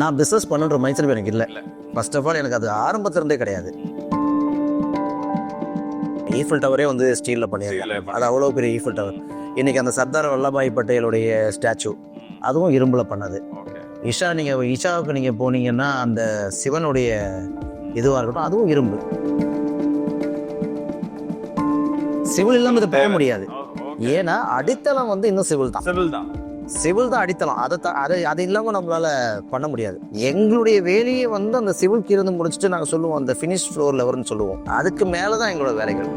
நான் பிஸ்னஸ் பண்ணுன்ற mind set எனக்கு இல்லை. ஃபர்ஸ்ட் ஆஃப் ஆல் எனக்கு அது ஆரம்பத்துல இருந்தே கிடையாது. ஈஃபில் டவரே வந்து ஸ்டீலில் பண்ணியிருக்கேன் அது அவ்வளோ பெரிய ஈஃபில் டவர் இன்னைக்கு அந்த சர்தார் வல்லபாய் பட்டேலுடைய ஸ்டாச்சு அதுவும் இரும்பில் பண்ணது. இஷா நீங்கள் இஷாவுக்கு நீங்கள் போனீங்கன்னா அந்த சிவனுடைய இதுவாக இருக்கட்டும் அதுவும் இரும்பு. சிவில் இல்லாமல் இதை பண்ண முடியாது. ஏன்னா அடித்தளம் வந்து இன்னும் சிவில் தான். சிவில் தான். சிவில் தான் அடித்தளம் அதை தான் அதை அது இல்லாமல் நம்மளால பண்ண முடியாது. எங்களுடைய வேலையை வந்து அந்த சிவில் கீழந்து முடிச்சுட்டு நாங்கள் சொல்லுவோம் அந்த ஃபினிஷ் ஃப்ளோர் லெவர்னு சொல்லுவோம். அதுக்கு மேலே தான் எங்களோட வேலைகள்.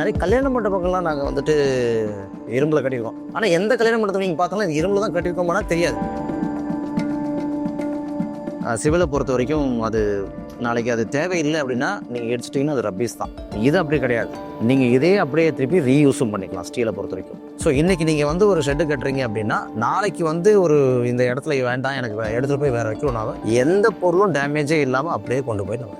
நிறைய கல்யாண மண்டபங்கள்லாம் நாங்கள் வந்துட்டு இரும்பில் கட்டியிருக்கோம். ஆனால் எந்த கல்யாண மண்டபத்தை நீங்கள் பார்த்தாலும் இது இரும்பில் தான் கட்டியிருக்கோம்னா தெரியாது. சிவிலை பொறுத்த வரைக்கும் அது நாளைக்கு அது தேவையில்லை அப்படின்னா நீங்கள் எடுத்துட்டீங்கன்னா அது ரப்பீஸ் தான். இது அப்படி கிடையாது. நீங்கள் இதே அப்படியே திருப்பி ரீயூஸும் பண்ணிக்கலாம் ஸ்டீலை பொறுத்த வரைக்கும். ஸோ இன்னைக்கு நீங்கள் வந்து ஒரு ஷெட்டு கட்டுறீங்க அப்படின்னா நாளைக்கு வந்து ஒரு இந்த இடத்துல வேண்டாம் எனக்கு எடுத்துகிட்டு போய் வேறு வைக்கணும்னாலும் எந்த பொருளும் டேமேஜே இல்லாமல் அப்படியே கொண்டு போய் நம்ம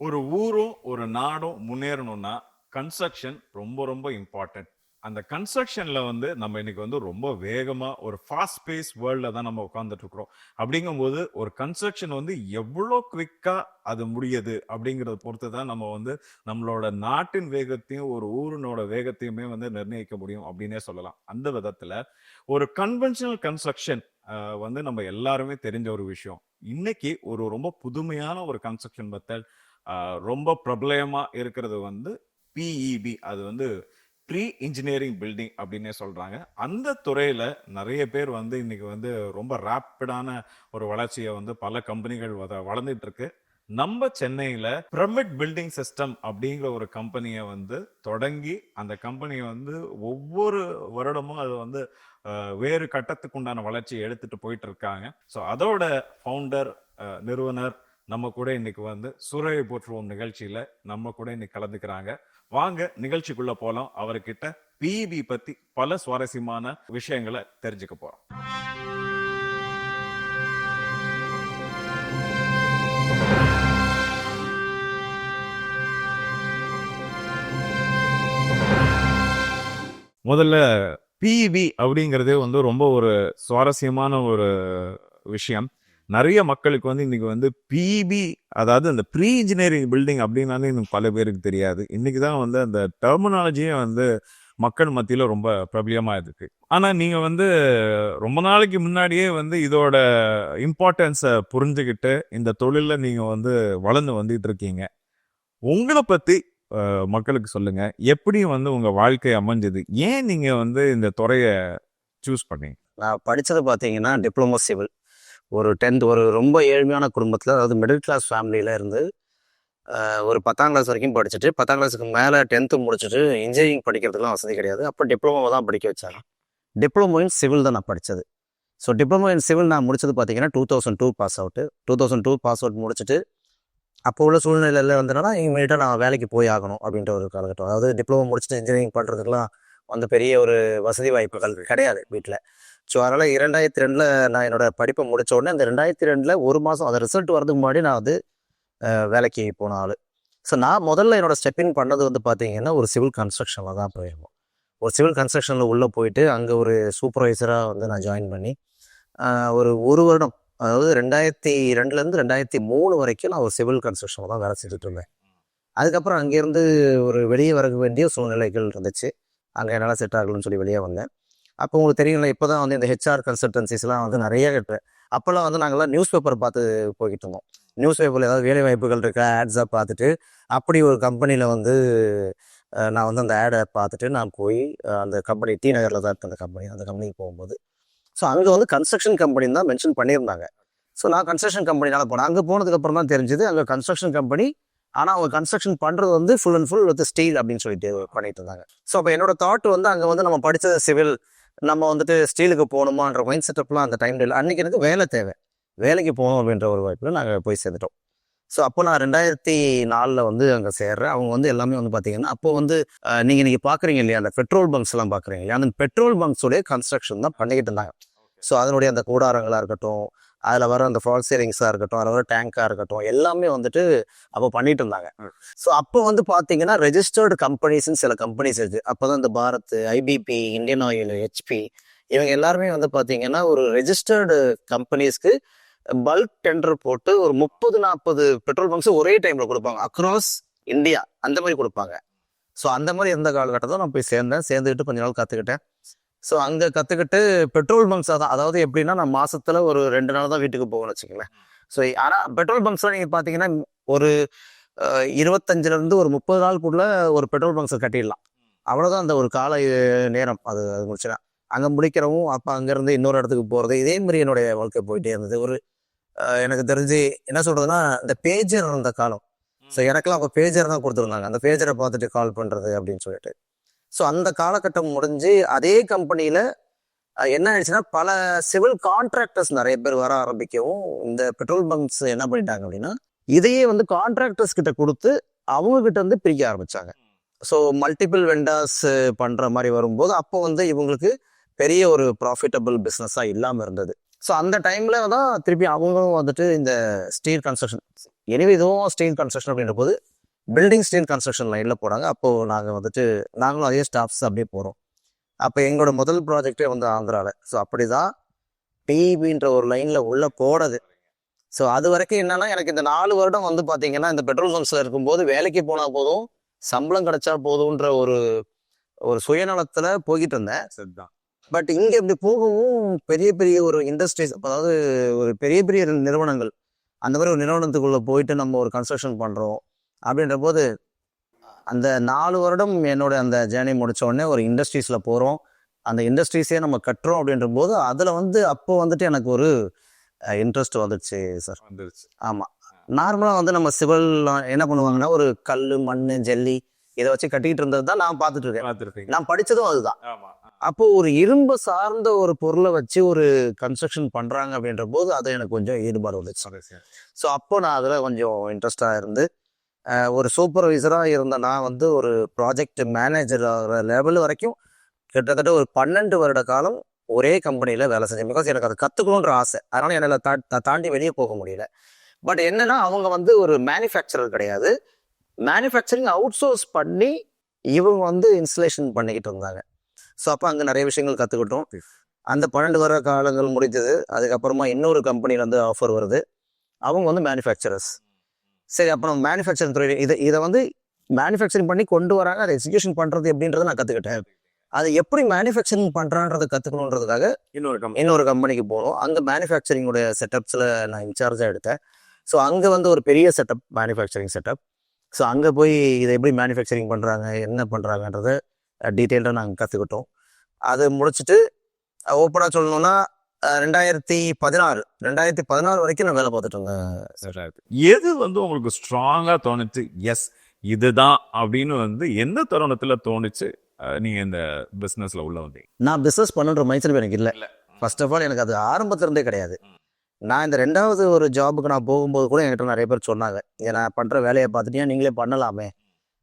ஒரு ஊரும் ஒரு நாடும் முன்னேறணும்னா கன்ஸ்ட்ரக்ஷன் ரொம்ப ரொம்ப இம்பார்ட்டன்ட் அந்த கன்ஸ்ட்ரக்ஷனில் வந்து நம்ம இன்னைக்கு வந்து ரொம்ப வேகமாக ஒரு ஃபாஸ்ட் பேஸ் வேர்ல்டில் தான் நம்ம உட்காந்துட்டு இருக்கிறோம். அப்படிங்கும்போது ஒரு கன்ஸ்ட்ரக்ஷன் வந்து எவ்வளோ குவிக்காக அது முடியுது அப்படிங்கிறத பொறுத்து தான் நம்ம வந்து நம்மளோட நாட்டின் வேகத்தையும் ஒரு ஊரினோட வேகத்தையுமே வந்து நிர்ணயிக்க முடியும் அப்படின்னே சொல்லலாம். அந்த விதத்தில் ஒரு கன்வென்ஷனல் கன்ஸ்ட்ரக்ஷன் வந்து நம்ம எல்லாருமே தெரிஞ்ச ஒரு விஷயம். இன்னைக்கு ஒரு ரொம்ப புதுமையான ஒரு கன்ஸ்ட்ரக்ஷன் மெத்தட் ரொம்ப பிரபலயமாக இருக்கிறது வந்து பிஇபி அது வந்து ப்ரீ இன்ஜினியரிங் பில்டிங் அப்படின்னே சொல்கிறாங்க அந்த துறையில் நிறைய பேர் வந்து இன்றைக்கி வந்து ரொம்ப ரேப்பிடான ஒரு வளர்ச்சியை வந்து பல கம்பெனிகள் வத- வளர்ந்துட்டுருக்கு நம்ம சென்னையில் பிரமிட் பில்டிங் சிஸ்டம் அப்படிங்கிற ஒரு கம்பெனியை வந்து தொடங்கி அந்த கம்பெனியை வந்து ஒவ்வொரு வருடமும் அது வந்து வேறு கட்டத்துக்கு உண்டான வளர்ச்சியை எடுத்துகிட்டு போயிட்டு இருக்காங்க. ஸோ அதோட ஃபவுண்டர் நிறுவனர் நம்ம கூட இன்னைக்கு வந்து சூரிய போற்றுவோம் நிகழ்ச்சியில் நம்ம கூட இன்னைக்கு கலந்துக்கிறாங்க. வாங்க நிகழ்ச்சிக்குள்ள போலாம். அவர்கிட்ட பிஇபி பத்தி பல சுவாரஸ்யமான விஷயங்களை தெரிஞ்சுக்க போறோம். முதல்ல பிஇபி அப்படிங்கிறதே வந்து ரொம்ப ஒரு சுவாரஸ்யமான ஒரு விஷயம். நிறைய மக்களுக்கு வந்து இன்றைக்கி வந்து பிபி அதாவது அந்த ப்ரீ இன்ஜினியரிங் பில்டிங் அப்படின்னாலே இன்னும் பல பேருக்கு தெரியாது. இன்றைக்கி தான் வந்து அந்த டெர்மினாலஜியே வந்து மக்கள் மத்தியில் ரொம்ப பிரபலியமாக இருக்கு. ஆனால் நீங்கள் வந்து ரொம்ப நாளைக்கு முன்னாடியே வந்து இதோட இம்பார்ட்டன்ஸை புரிஞ்சுக்கிட்டு இந்த தொழிலில் நீங்கள் வந்து வளர்ந்து வந்துட்டு இருக்கீங்க. உங்களை பற்றி மக்களுக்கு சொல்லுங்க. எப்படி வந்து உங்கள் வாழ்க்கை அமைஞ்சது? ஏன் நீங்கள் வந்து இந்த துறையை சூஸ் பண்ணீங்க? நான் படித்தது பார்த்தீங்கன்னா டிப்ளமோ சிவில் ஒரு டென்த் ஒரு ரொம்ப ஏழ்மையான குடும்பத்தில் அதாவது மிடில் கிளாஸ் ஃபேமிலியில் இருந்து ஒரு பத்தாம் கிளாஸ் வரைக்கும் படிச்சுட்டு பத்தாம் கிளாஸுக்கு மேலே டென்த்து முடிச்சுட்டு இன்ஜினியரிங் படிக்கிறதுக்குலாம் வசதி கிடையாது. அப்போ டிப்ளமோ தான் படிக்க வச்சாங்க. டிப்ளமோ இன் சிவில் தான் நான் படித்தது ஸோ டிப்ளமோ இன் சிவில் நான் முடிச்சது பார்த்தீங்கன்னா two thousand two pass out two thousand two pass out முடிச்சுட்டு அப்போ உள்ள சூழ்நிலையில் வந்தனால இமீடியட்டாக நான் வேலைக்கு போய் ஆகணும் அப்படின்ற ஒரு காலகட்டம். அதாவது டிப்ளமோ முடிச்சுட்டு இன்ஜினியரிங் பண்ணுறதுக்குலாம் வந்து பெரிய ஒரு வசதி வாய்ப்புகள் கிடையாது வீட்டில் ஸோ அதனால் இரண்டாயிரத்தி ரெண்டில் நான் என்னோட படிப்பை முடித்த உடனே அந்த ரெண்டாயிரத்தி ரெண்டில் ஒரு மாதம் அந்த ரிசல்ட் வரதுக்கு முன்னாடி நான் வந்து வேலைக்கு போன ஆள். ஸோ நான் முதல்ல என்னோடய ஸ்டெப்பின் பண்ணது வந்து பார்த்தீங்கன்னா ஒரு சிவில் கன்ஸ்ட்ரக்ஷனில் தான் போயிருந்தோம் ஒரு சிவில் கன்ஸ்ட்ரக்ஷனில் உள்ளே போயிட்டு அங்கே ஒரு சூப்பர்வைசராக வந்து நான் ஜாயின் பண்ணி ஒரு ஒரு வருடம் அதாவது ரெண்டாயிரத்தி ரெண்டுலேருந்து ரெண்டாயிரத்தி மூணு வரைக்கும் நான் ஒரு சிவில் கன்ஸ்ட்ரக்ஷனில் தான் வேலை செஞ்சுட்டு இருந்தேன். அதுக்கப்புறம் அங்கேருந்து ஒரு வெளியே வர வேண்டிய சூழ்நிலைகள் இருந்துச்சு. அங்கே என்னால் செட் ஆகலன்னு சொல்லி வெளியே வந்தேன். அப்போ உங்களுக்கு தெரியும்ல இப்போ தான் வந்து இந்த ஹெச்ஆர் கன்சல்டன்சிஸ்லாம் வந்து நிறைய கட்டுறேன் அப்போல்லாம் வந்து நாங்கள்லாம் நியூஸ் பேப்பர் பார்த்து போய்கிட்டு இருந்தோம். நியூஸ் பேப்பரில் ஏதாவது வேலை வாய்ப்புகள் இருக்க? ஆட்ஸாக பார்த்துட்டு அப்படி ஒரு கம்பெனியில் வந்து நான் வந்து அந்த ஆடை பார்த்துட்டு நான் போய் அந்த கம்பெனி டி நகரில் தான் இருக்க அந்த கம்பெனி அந்த கம்பெனிக்கு போகும்போது ஸோ அங்கே வந்து கன்ஸ்ட்ரக்ஷன் கம்பெனி தான் மென்ஷன் பண்ணியிருந்தாங்க. ஸோ நான் கன்ஸ்ட்ரக்ஷன் கம்பெனினால போனேன். அங்கே போனதுக்கப்புறம் தான் தெரிஞ்சது அங்கே கன்ஸ்ட்ரக்ஷன் கம்பெனி ஆனால் அவங்க கன்ஸ்ட்ரக்ஷன் பண்ணுறது வந்து full and full with steel அப்படின்னு சொல்லிட்டு பண்ணிட்டு இருந்தாங்க. ஸோ அப்போ என்னோட தாட் வந்து அங்கே வந்து நம்ம படித்தது சிவில் நம்ம வந்துட்டு ஸ்டீலுக்கு போகணுமான்ற மைண்ட் செட்டப்லாம் அந்த டைம்ல இல்லை. அன்றைக்கி எனக்கு வேலை தேவை. வேலைக்கு போகணும் அப்படின்ற ஒரு வாய்ப்பில் நாங்கள் போய் சேர்ந்துட்டோம். ஸோ அப்போ நான் ரெண்டாயிரத்தி நாலில் வந்து அங்கே சேர்றேன். அவங்க வந்து எல்லாமே வந்து பார்த்தீங்கன்னா அப்போ வந்து நீங்கள் பார்க்குறீங்க இல்லையா? அந்த பெட்ரோல் பங்க்ஸ் எல்லாம் பார்க்குறீங்க இல்லையா? அந்த பெட்ரோல் பங்க்ஸோடைய கன்ஸ்ட்ரக்ஷன் தான் பண்ணிக்கிட்டு இருந்தாங்க. ஸோ அதனுடைய அந்த கூடாரங்களாக இருக்கட்டும் அதில் வர அந்த ஃபால் சேரிங்ஸாக இருக்கட்டும் அதில் வர டேங்காக இருக்கட்டும் எல்லாமே வந்துட்டு அப்போ பண்ணிட்டு இருந்தாங்க. ஸோ அப்போ வந்து பார்த்தீங்கன்னா ரெஜிஸ்டர்டு கம்பெனிஸ்னு சில கம்பெனிஸ் இருக்கு. அப்போ தான் இந்த Bharat IBP Indian oil HP இவங்க எல்லாருமே வந்து பார்த்தீங்கன்னா ஒரு ரெஜிஸ்டர்டு கம்பெனிஸ்க்கு பல்க் டெண்டர் போட்டு ஒரு முப்பது நாற்பது பெட்ரோல் பங்க்ஸ் ஒரே டைம்ல கொடுப்பாங்க. அக்ராஸ் இந்தியா அந்த மாதிரி கொடுப்பாங்க. ஸோ அந்த மாதிரி இருந்த காலகட்டத்தில் நான் போய் சேர்ந்தேன். சேர்ந்துக்கிட்டு கொஞ்ச நாள் கற்றுக்கிட்டேன் ஸோ அங்கே கற்றுக்கிட்டு பெட்ரோல் பங்க்ஸ் அதான் அதாவது எப்படின்னா நான் மாசத்துல ஒரு ரெண்டு நாள் தான் வீட்டுக்கு போகணும்னு வச்சுக்கோங்களேன். ஸோ ஆனால் பெட்ரோல் பங்க்ஸ்லாம் நீங்கள் பார்த்தீங்கன்னா ஒரு அஹ், இருபத்தஞ்சுல இருந்து ஒரு முப்பது நாளுக்குள்ள ஒரு பெட்ரோல் பங்க்ஸை கட்டிடலாம். அவ்வளோதான் அந்த ஒரு கால நேரம். அது அது முடிச்சுனா அங்கே முடிக்கிறவும் அப்போ அங்கேருந்து இன்னொரு இடத்துக்கு போகிறது இதே மாதிரி என்னுடைய வாழ்க்கை போயிட்டே இருந்தது. ஒரு எனக்கு தெரிஞ்சு என்ன சொல்றதுன்னா இந்த பேஜர் இருந்த காலம். ஸோ எனக்கெல்லாம் அப்போ பேஜர் தான் கொடுத்துருந்தாங்க. அந்த பேஜரை பார்த்துட்டு கால் பண்ணுறது அப்படின்னு சொல்லிட்டு. ஸோ அந்த காலகட்டம் முடிஞ்சு அதே கம்பெனியில் என்ன ஆயிடுச்சுன்னா பல சிவில் கான்ட்ராக்டர்ஸ் நிறைய பேர் வர ஆரம்பிக்கவும் இந்த பெட்ரோல் பங்க்ஸ் என்ன பண்ணிட்டாங்க அப்படின்னா இதையே வந்து கான்ட்ராக்டர்ஸ் கிட்ட கொடுத்து அவங்க கிட்ட வந்து பிரிக்க ஆரம்பிச்சாங்க. ஸோ மல்டிபிள் வெண்டார்ஸ் பண்ற மாதிரி வரும்போது அப்போ வந்து இவங்களுக்கு பெரிய ஒரு ப்ராஃபிட்டபிள் பிஸ்னஸாக இல்லாமல் இருந்தது. ஸோ அந்த டைம்ல தான் திருப்பி அவங்களும் வந்துட்டு இந்த ஸ்டீல் கன்ஸ்ட்ரக்ஷன் எனவே இதுவும் ஸ்டீல் கன்ஸ்ட்ரக்ஷன் அப்படின்ற போது பில்டிங் ஸ்டீல் கன்ஸ்ட்ரக்ஷன் லைனில் போனாங்க. அப்போது நாங்கள் வந்துட்டு நாங்களும் அதே ஸ்டாஃப்ஸ் அப்படியே போகிறோம் அப்போ எங்களோட முதல் ப்ராஜெக்டே வந்து ஆந்திராவில் ஸோ அப்படி தான் பிஇபின்ற ஒரு லைனில் உள்ளே போனது. ஸோ அது வரைக்கும் என்னன்னா எனக்கு இந்த நாலு வருடம் வந்து பார்த்தீங்கன்னா இந்த பெட்ரோல் பங்க்ஸில் இருக்கும்போது வேலைக்கு போனால் போதும் சம்பளம் கிடைச்சா போதுன்ற ஒரு ஒரு சுயநலத்தில் போய்கிட்டு இருந்தேன். சரிதான். பட் இங்க இப்படி போகவும் பெரிய பெரிய ஒரு இண்டஸ்ட்ரீஸ் அதாவது ஒரு பெரிய பெரிய நிறுவனங்கள் அந்த மாதிரி ஒரு நிறுவனத்துக்குள்ள போயிட்டு நம்ம ஒரு கன்ஸ்ட்ரக்ஷன் பண்றோம். அப்படின்ற போது அந்த நாலு வருடம் என்னோட அந்த ஜேர்னி முடிச்ச உடனே ஒரு இண்டஸ்ட்ரீஸ்ல போறோம். அந்த இண்டஸ்ட்ரீஸே நம்ம கட்டுறோம் அப்படின்ற போது அதுல வந்து அப்போ வந்துட்டு எனக்கு ஒரு இன்ட்ரெஸ்ட் வந்துடுச்சு சார் வந்துருச்சு. ஆமா. நார்மலா வந்து நம்ம சிவில் என்ன பண்ணுவாங்கன்னா ஒரு கல் மண் ஜல்லி இதை வச்சு கட்டிட்டு இருந்தது தான் நான் பார்த்துட்டு இருக்கேன். நான் படிச்சதும் அதுதான். ஆமா. அப்போ ஒரு இரும்பு சார்ந்த ஒரு பொருளை வச்சு ஒரு கன்ஸ்ட்ரக்ஷன் பண்றாங்க அப்படின்ற போது அது எனக்கு கொஞ்சம் ஈடுபாடு வந்துச்சு. ஸோ அப்போ நான் அதில் கொஞ்சம் இன்ட்ரெஸ்டாக இருந்து ஒரு சூப்பர்வைசராக இருந்த நான் வந்து ஒரு ப்ராஜெக்ட் மேனேஜர் ஆகிற லெவல் வரைக்கும் கிட்டத்தட்ட ஒரு பன்னெண்டு வருட காலம் ஒரே கம்பெனியில் வேலை செஞ்சேன். பிகாஸ் எனக்கு அதை கற்றுக்கணுன்ற ஆசை. அதனால் என்னால் தா தாண்டி வெளியே போக முடியல. பட் என்னன்னா அவங்க வந்து ஒரு மேனுஃபேக்சரர் கிடையாது. மேனுஃபேக்சரிங் அவுட் சோர்ஸ் பண்ணி இவங்க வந்து இன்ஸ்டலேஷன் பண்ணிக்கிட்டு இருந்தாங்க. ஸோ அப்போ அங்கே நிறைய விஷயங்கள் கற்றுக்கிட்டோம் அந்த பன்னெண்டு வர காலங்கள் முடிஞ்சது. அதுக்கப்புறமா இன்னொரு கம்பெனியில் வந்து ஆஃபர் வருது. அவங்க வந்து மேனுஃபேக்சரர்ஸ் சரி அப்புறம் மேனுஃபேக்சரிங் துறை இதை இதை வந்து மேனுஃபேக்சரிங் பண்ணி கொண்டு வராங்க. அதை எக்ஸிக்யூஷன் பண்ணுறது எப்படின்றத நான் கற்றுக்கிட்டேன் அது எப்படி மேனுஃபேக்சரிங் பண்ணுறான்றதை கற்றுக்கணுன்றதுக்காக இன்னொரு கம்பெனி இன்னொரு கம்பெனிக்கு போனோம். அங்கே மேனுஃபேக்சரிங்கோட செட்டப்ஸில் நான் இன்சார்ஜாக எடுத்தேன். ஸோ அங்கே வந்து ஒரு பெரிய செட்டப் மேனுஃபேக்சரிங் செட்டப் ஸோ அங்கே போய் இதை எப்படி மேனுஃபேக்சரிங் பண்ணுறாங்க என்ன பண்ணுறாங்கன்றத டீட்டெயிலாக நாங்கள் கற்றுக்கிட்டோம் அது முடிச்சுட்டு ஓப்பனாக சொல்லணும்னா அஹ், ரெண்டாயிரத்தி பதினாறு. ரெண்டாயிரத்தி பதினாறு வரைக்கும் நான் வேலை பார்த்துட்டு இருந்தேன். எது வந்து உங்களுக்கு ஸ்ட்ராங்கா தோணுச்சு? எஸ் இதுதான் அப்படின்னு வந்து எந்த தருணத்துல தோணுச்சு? அஹ், நீங்க இந்த பிசினஸ்ல உள்ள வந்தீங்க? நான் பிஸ்னஸ் பண்ணுன்ற மைண்ட் செட் எனக்கு இல்லை. ஃபர்ஸ்ட் ஆஃப் ஆல் எனக்கு அது ஆரம்பத்திலிருந்தே கிடையாது. நான் இந்த ரெண்டாவது ஒரு ஜாபுக்கு நான் போகும்போது கூட என்கிட்ட நிறைய பேர் சொன்னாங்க. "ஏன் நான் பண்ணுற வேலையை பார்த்துட்டியா? நீங்களே பண்ணலாமே.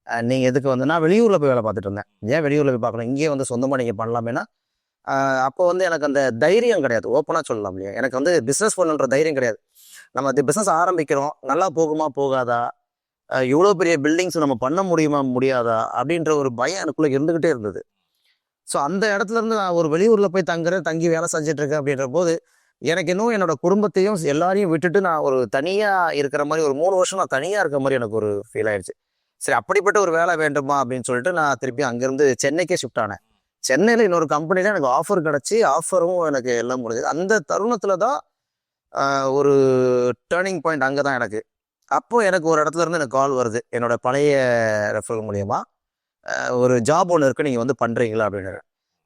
அஹ் நீங்க எதுக்கு வந்து நான் வெளியூரில் போய் வேலை பார்த்துட்டு இருந்தேன். ஏன் வெளியூரில் போய் பார்க்கணும்? இங்கேயே வந்து சொந்தமாக நீங்கள் பண்ணலாமேனா அப்போ வந்து எனக்கு அந்த தைரியம் கிடையாது. ஓப்பனாக சொல்லலாம் இல்லையா? எனக்கு வந்து பிஸ்னஸ் பண்ணுன்ற தைரியம் கிடையாது. நம்ம அது பிஸ்னஸ் ஆரம்பிக்கிறோம். நல்லா போகுமா போகாதா? இவ்வளோ பெரிய பில்டிங்ஸ் நம்ம பண்ண முடியுமா முடியாதா? அப்படின்ற ஒரு பயம் எனக்குள்ளே இருந்துக்கிட்டே இருந்தது. ஸோ அந்த இடத்துல இருந்து நான் ஒரு வெளியூரில் போய் தங்குறேன் தங்கி வேலை செஞ்சுட்டு இருக்கேன் அப்படின்ற போது எனக்கு இன்னும் என்னோட குடும்பத்தையும் எல்லாரையும் விட்டுட்டு நான் ஒரு தனியாக இருக்கிற மாதிரி ஒரு மூணு வருஷம் நான் தனியாக இருக்கிற மாதிரி எனக்கு ஒரு ஃபீல் ஆயிடுச்சு சரி அப்படிப்பட்ட ஒரு வேலை வேண்டுமா அப்படின்னு சொல்லிட்டு நான் திருப்பி அங்கேருந்து சென்னைக்கே ஷிஃப்ட் ஆனேன். சென்னையில் இன்னொரு கம்பெனியில் எனக்கு ஆஃபர் கிடச்சி ஆஃபரும் எனக்கு எல்லாம் முடிஞ்சது. அந்த தருணத்தில் தான் ஒரு டேர்னிங் பாயிண்ட் அங்கே தான் எனக்கு. அப்போ எனக்கு ஒரு இடத்துல இருந்து எனக்கு கால் வருது. என்னோட பழைய ரெஃபரல் மூலியமா. ஒரு ஜாப் ஒன்று இருக்கு நீங்கள் வந்து பண்ணுறீங்களா அப்படின்னு